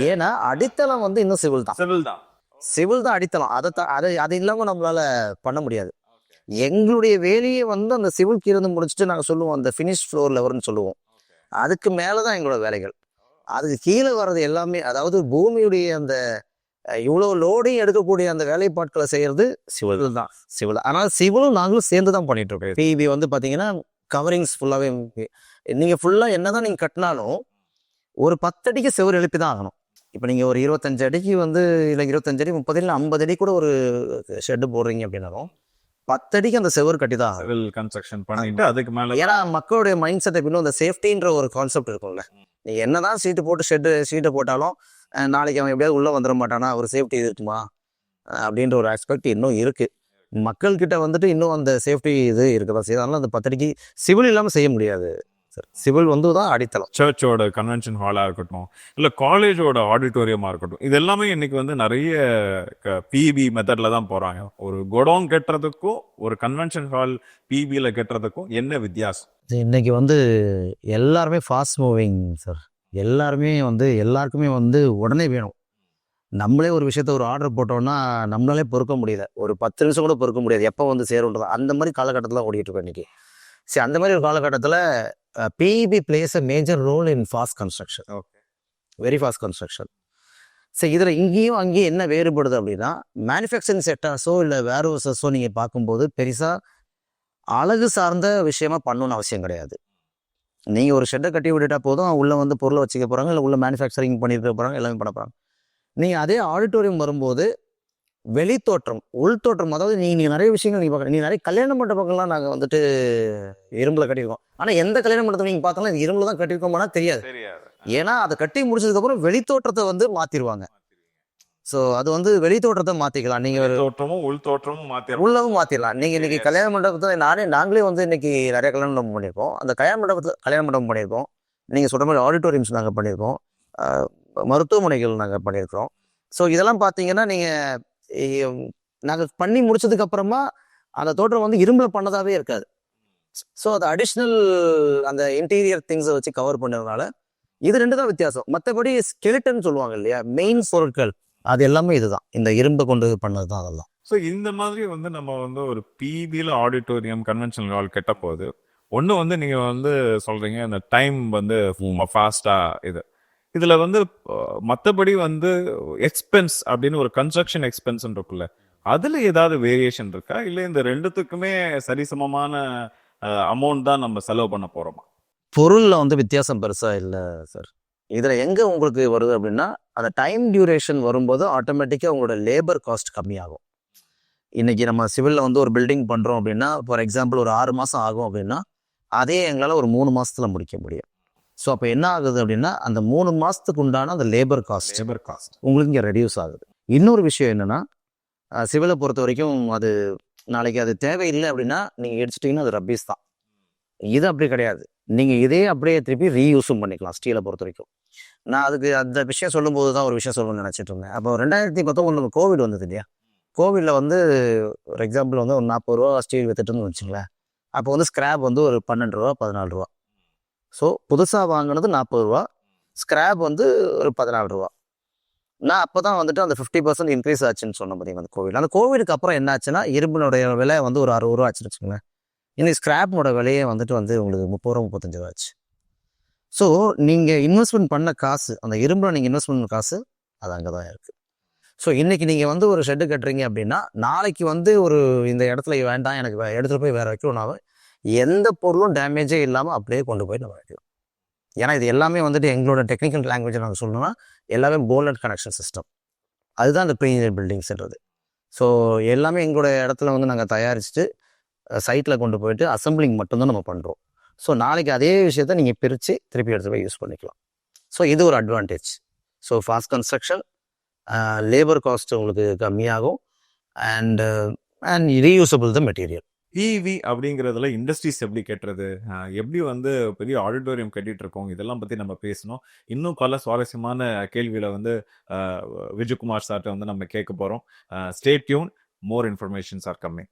ஏன்னா அடித்தளம் வந்து இன்னும் சிவில் தான். சிவில் தான். சிவில் தான் அடித்தளம். அதை அதை அது இல்லாமல் நம்மளால பண்ண முடியாது. எங்களுடைய வேலையை வந்து அந்த சிவில் கீழே முடிச்சுட்டு நாங்கள் சொல்லுவோம் அந்த ஃபினிஷ் ஃப்ளோர் லெவல்னு சொல்லுவோம். அதுக்கு மேலே தான் எங்களோட வேலைகள். அதுக்கு கீழே வர்றது எல்லாமே அதாவது பூமியுடைய அந்த இவ்வளோ லோடையும் எடுக்கக்கூடிய அந்த வேலைப்பாட்களை செய்யறது சிவில் தான். சிவில். ஆனால் சிவிலும் நாங்களும் சேர்ந்து தான் பண்ணிட்டு இருக்கோம் பிபி வந்து பார்த்தீங்கன்னா கவரிங்ஸ் ஃபுல்லாகவே நீங்கள் ஃபுல்லாக என்னதான் நீங்கள் கட்டினாலும் ஒரு பத்தடிக்கு செவர் எழுப்பி தான் ஆகணும். இப்போ நீங்கள் ஒரு இருபத்தஞ்சு அடிக்கு வந்து இல்லை இருபத்தஞ்சு அடி முப்பது இல்லை ஐம்பது அடி கூட ஒரு ஷெட்டு போடுறீங்க அப்படின்னாலும் பத்தடிக்கு அந்த செவர் கட்டி தான் சிவில் கன்ஸ்ட்ரக்ஷன் பண்ணிட்டு அதுக்கு மேல ஏன்னா மக்களுடைய மைண்ட் செட் இன்னும் அந்த சேஃப்டின்ற ஒரு கான்செப்ட் இருக்கும்ல. நீ என்னதான் சீட்டு போட்டு ஷெட்டு சீட்டை போட்டாலும் நாளைக்கு அவன் எப்படியாவது உள்ளே வந்துட மாட்டானா? ஒரு சேஃப்டி இருக்குமா? அப்படின்ற ஒரு ஆஸ்பெக்ட் இன்னும் இருக்கு. மக்கள்கிட்ட வந்துட்டு இன்னும் அந்த சேஃப்டி இது இருக்குதான் செய்யுது. அதனால அந்த பத்தடிக்கு சிவில் இல்லாமல் செய்ய முடியாது. சார். சிவில் வந்து தான் அடித்தளம். சர்ச்சோட கன்வென்ஷன் ஹாலா இருக்கட்டும் இல்ல காலேஜோட ஆடிட்டோரியமா இருக்கட்டும் இது எல்லாமே இன்னைக்கு வந்து நிறைய பிபி மெத்தட்ல தான் போறாங்க. ஒரு குடோன் கட்டுறதுக்கும் ஒரு கன்வென்ஷன் ஹால் பிபில கட்டுறதுக்கும் என்ன வித்தியாசம்? இன்னைக்கு வந்து எல்லாருமே ஃபாஸ்ட் மூவிங் சார் எல்லாருமே வந்து எல்லாருக்குமே வந்து உடனே வேணும். நம்மளே ஒரு விஷயத்த ஒரு ஆர்டர் போட்டோம்னா நம்மளாலே பொறுக்க முடியல. ஒரு பத்து நிமிஷம் கூட பொறுக்க முடியாது. எப்போ வந்து சேருன்றது அந்த மாதிரி காலகட்டத்தில் ஓடிட்டு இருக்கோம் இன்னைக்கு. சரி அந்த மாதிரி ஒரு காலகட்டத்தில் PEB plays a major role in fast construction okay very fast construction சரி இதில் இங்கேயும் அங்கேயும் என்ன வேறுபடுது அப்படின்னா மேனுஃபேக்சரிங் செக்டார்ஸோ இல்லை வேர் ஹவுசஸோ நீங்கள் பார்க்கும்போது பெருசாக அழகு சார்ந்த விஷயமா பண்ணணும்னு அவசியம் கிடையாது. நீங்கள் ஒரு ஷெட்டை கட்டி விட்டுட்டா போதும் உள்ளே வந்து பொருளை வச்சுக்க போகிறாங்க இல்லை உள்ள மேனுஃபேக்சரிங் பண்ணிட்டு போகிறாங்க எல்லாமே பண்ண போகிறாங்க நீங்கள் அதே ஆடிட்டோரியம் வரும்போது வெளித்தோற்றம் உள்தோற்றம். அதாவது நீ நீ நிறைய விஷயங்கள் நீங்கள் பார்க்குற நீ நிறைய கல்யாண மண்டபங்கள்லாம் நாங்கள் வந்துட்டு இரும்பில் கட்டியிருக்கோம். ஆனால் எந்த கல்யாண மண்டபத்தை நீங்கள் பார்த்தாலும் இது இரும்பில் தான் கட்டியிருக்கோம்னா தெரியாது. தெரியாது. ஏன்னா அதை கட்டி முடிச்சதுக்கப்புறம் வெளித்தோற்றத்தை வந்து மாற்றிடுவாங்க ஸோ அது வந்து வெளித்தோற்றத்தை மாற்றிக்கலாம் நீங்கள் தோற்றமும் உள் தோற்றமும் மாத்தி உள்ளவும் மாத்திரலாம். நீங்க இன்னைக்கு Yes. கல்யாண மண்டபத்துல நானே நாங்களே வந்து இன்னைக்கு நிறைய கல்யாண மண்டபம் பண்ணியிருக்கோம். அந்த கல்யாண மண்டபத்துல கல்யாண மண்டபம் பண்ணியிருக்கோம். நீங்க சொல்ற மாதிரி ஆடிட்டோரியம்ஸ் நாங்க பண்ணியிருக்கோம். மருத்துவமனைகள் நாங்க பண்ணியிருக்கிறோம். ஸோ இதெல்லாம் பார்த்தீங்கன்னா நீங்க நாங்கள் பண்ணி முடிச்சதுக்கு அப்புறமா அந்த தோற்றம் வந்து இரும்புல பண்ணதாவே இருக்காது. ஸோ அது அடிஷ்னல் அந்த இன்டீரியர் திங்ஸை வச்சு கவர் பண்ணதுனால இது ரெண்டு தான் வித்தியாசம். மற்றபடி ஸ்கெலிட்டன் சொல்லுவாங்க இல்லையா? மெயின் பொருட்கள். அது எல்லாமே இதுதான். இந்த இரும்பை கொண்டு பண்ணது தான் அதெல்லாம். ஸோ இந்த மாதிரி வந்து நம்ம வந்து ஒரு பிபியில் ஆடிட்டோரியம் கன்வென்ஷனல் ஹால் கெட்ட போகுது ஒன்று வந்து நீங்கள் வந்து சொல்கிறீங்க இந்த டைம் வந்து ஃபாஸ்ட்டாக இது. இதில் வந்து மற்றபடி வந்து எக்ஸ்பென்ஸ் அப்படின்னு ஒரு கன்ஸ்ட்ரக்ஷன் எக்ஸ்பென்ஸ் இருக்குல்ல அதில் ஏதாவது வேரியேஷன் இருக்கா? இல்லை இந்த ரெண்டுத்துக்குமே சரிசமமான அமௌண்ட் தான் நம்ம செலவு பண்ண போறோமா? பொருளில் வந்து வித்தியாசம் பெருசாக இல்லை சார் இதில் எங்கே உங்களுக்கு வருது அப்படின்னா அந்த டைம் டியூரேஷன் வரும்போது ஆட்டோமேட்டிக்காக உங்களோட லேபர் காஸ்ட் கம்மியாகும். இன்னைக்கு நம்ம சிவிலில் வந்து ஒரு பில்டிங் பண்ணுறோம் அப்படின்னா ஃபார் எக்ஸாம்பிள் ஒரு ஆறு மாதம் ஆகும் அப்படின்னா அதே எங்களால் ஒரு மூணு மாசத்துல முடிக்க முடியும். ஸோ அப்போ என்ன ஆகுது அப்படின்னா அந்த மூணு மாதத்துக்கு உண்டான அந்த லேபர் காஸ்ட் லேபர் காஸ்ட் உங்களுக்கு இங்கே ரெடியூஸ் ஆகுது. இன்னொரு விஷயம் என்னன்னா சிவிலை பொறுத்த வரைக்கும் அது நாளைக்கு அது தேவையில்லை அப்படின்னா நீங்கள் எடுத்துட்டீங்கன்னா அது ரப்பீஸ் தான். இது அப்படி கிடையாது. நீங்கள் இதே அப்படியே திருப்பி ரீயூஸும் பண்ணிக்கலாம் ஸ்டீலை பொறுத்த வரைக்கும். நான் அதுக்கு அந்த விஷயம் சொல்லும்போது தான் ஒரு விஷயம் சொல்லணும்னு நினச்சிட்டு இருந்தேன். அப்போ ரெண்டாயிரத்தி பத்தொம்பது கோவிட் வந்தது இல்லையா கோவிடில் வந்து ஒரு எக்ஸாம்பிள் வந்து ஒரு நாற்பது ரூபா ஸ்டீல் வித்துட்டுன்னு வச்சுங்களேன். அப்போ வந்து ஸ்கிராப் வந்து ஒரு பன்னெண்டு ரூபா பதினாலு ரூபா. ஸோ புதுசாக வாங்கினது நாற்பது ரூபா. ஸ்க்ராப் வந்து ஒரு பதினாலு ரூபா. நான் அப்போ தான் வந்துட்டு அந்த ஃபிஃப்டி பர்சன்ட் இன்க்ரீஸ் ஆச்சுன்னு சொன்ன முடியும் அந்த கோவிட் அந்த கோவிடுக்கு அப்புறம் என்ன ஆச்சுன்னா இரும்பினுடைய விலை வந்து ஒரு அறுபது ரூபா ஆச்சுன்னு வச்சுக்கோங்களேன். இன்னைக்கு ஸ்க்ராப்னோட விலையே வந்துட்டு வந்து உங்களுக்கு முப்பது ரூபா முப்பத்தஞ்சு ரூபா ஆச்சு. ஸோ நீங்கள் இன்வெஸ்ட்மெண்ட் பண்ண காசு அந்த இரும்பில் நீங்கள் இன்வெஸ்ட்மெண்ட் பண்ண காசு அது அங்கே தான் இருக்குது ஸோ இன்னைக்கு நீங்கள் வந்து ஒரு ஷெட்டு கட்டுறீங்க அப்படின்னா நாளைக்கு வந்து ஒரு இந்த இடத்துல வேண்டாம் எனக்கு எடுத்துகிட்டு போய் வேறு வைக்கணும்னாவே எந்த பொருளும் டேமேஜே இல்லாமல் அப்படியே கொண்டு போய் நம்ம வைக்கலாம் ஏன்னா இது எல்லாமே வந்துட்டு எங்களோட டெக்னிக்கல் லாங்குவேஜ் நாங்கள் சொல்லணும்னா எல்லாமே போல்னட் கனெக்ஷன் சிஸ்டம் அதுதான் இந்த ப்ரீமியர் பில்டிங்ஸ்ன்றது ஸோ எல்லாமே எங்களோட இடத்துல வந்து நாங்கள் தயாரிச்சுட்டு சைட்டில் கொண்டு போயிட்டு அசம்பிளிங் மட்டும்தான் நம்ம பண்ணுறோம் ஸோ நாளைக்கு அதே விஷயத்த நீங்கள் பிரித்து திருப்பி எடுத்து போய் யூஸ் பண்ணிக்கலாம். ஸோ இது ஒரு advantage so fast construction labour cost உங்களுக்கு கம்மியாகும். And and reusable the material இவி அப்படிங்கிறதுல இண்டஸ்ட்ரீஸ் எப்படி கட்டுறது? எப்படி வந்து பெரிய ஆடிட்டோரியம் கட்டிட்டு இருக்கோம் இதெல்லாம் பத்தி நம்ம பேசணும். இன்னும் பல சுவாரஸ்யமான கேள்விகளை வந்து விஜயகுமார் சார்ட்ட வந்து நம்ம கேட்க போறோம். Stay tuned more informations are coming